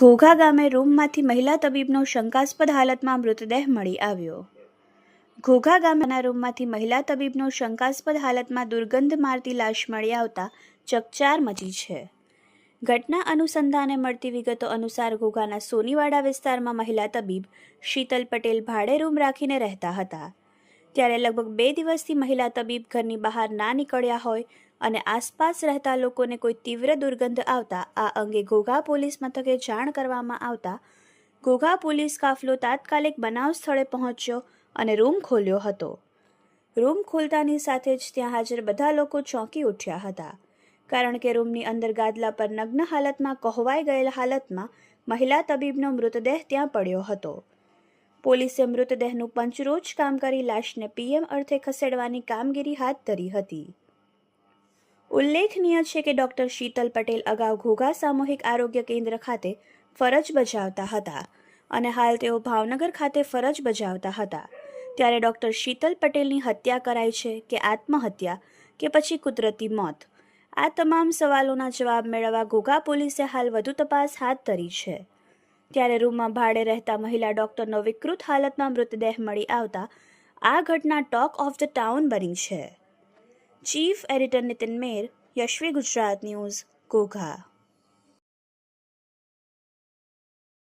ઘોઘા ગામે રૂમમાંથી મહિલા તબીબનો શંકાસ્પદ હાલતમાં મૃતદેહ મળી આવ્યો. ઘોઘા ગામના રૂમમાંથી મહિલા તબીબનો શંકાસ્પદ હાલતમાં દુર્ગંધ મારતી લાશ મળી આવતા ચકચાર મચી છે. ઘટના અનુસંધાને મળતી વિગતો અનુસાર ઘોઘાના સોનીવાડા વિસ્તારમાં મહિલા તબીબ શીતલ પટેલ ભાડે રૂમ રાખીને રહેતા હતા. ત્યારે લગભગ બે દિવસથી મહિલા તબીબ ઘરની બહાર ના નીકળ્યા હોય અને આસપાસ રહેતા લોકોને કોઈ તીવ્ર દુર્ગંધ આવતા આ અંગે ઘોઘા પોલીસ મથકે જાણ કરવામાં આવતા ઘોઘા પોલીસ કાફલો તાત્કાલિક બનાવ સ્થળે પહોંચ્યો અને રૂમ ખોલ્યો હતો. રૂમ ખોલતાની સાથે જ ત્યાં હાજર બધા લોકો ચોંકી ઉઠ્યા હતા. કારણ કે રૂમની અંદર ગાદલા પર નગ્ન હાલતમાં કહોવાઈ ગયેલ હાલતમાં મહિલા તબીબનો મૃતદેહ ત્યાં પડ્યો હતો. પોલીસે મૃતદેહનું પંચરોજ કામ કરી લાશને પીએમ અર્થે ખસેડવાની કામગીરી હાથ ધરી હતી. ઉલ્લેખનીય છે કે ડોક્ટર શીતલ પટેલ અગાઉ ઘોઘા સામૂહિક આરોગ્ય કેન્દ્ર ખાતે ફરજ બજાવતા હતા અને હાલ તેઓ ભાવનગર ખાતે ફરજ બજાવતા હતા. ત્યારે ડોક્ટર શીતલ પટેલની હત્યા કરાઈ છે કે આત્મહત્યા કે પછી કુદરતી મોત? આ તમામ સવાલોના જવાબ મેળવવા ઘોઘા પોલીસે હાલ વધુ તપાસ હાથ ધરી છે. ત્યારે રૂમમાં ભાડે રહેતા મહિલા ડોક્ટરનો વિકૃત હાલતમાં મૃતદેહ મળી આવતા આ ઘટના ટોક ઓફ ધ ટાઉન બની છે. Chief editor Nitin Mer, Yashvi Gujarat news, Ghogha.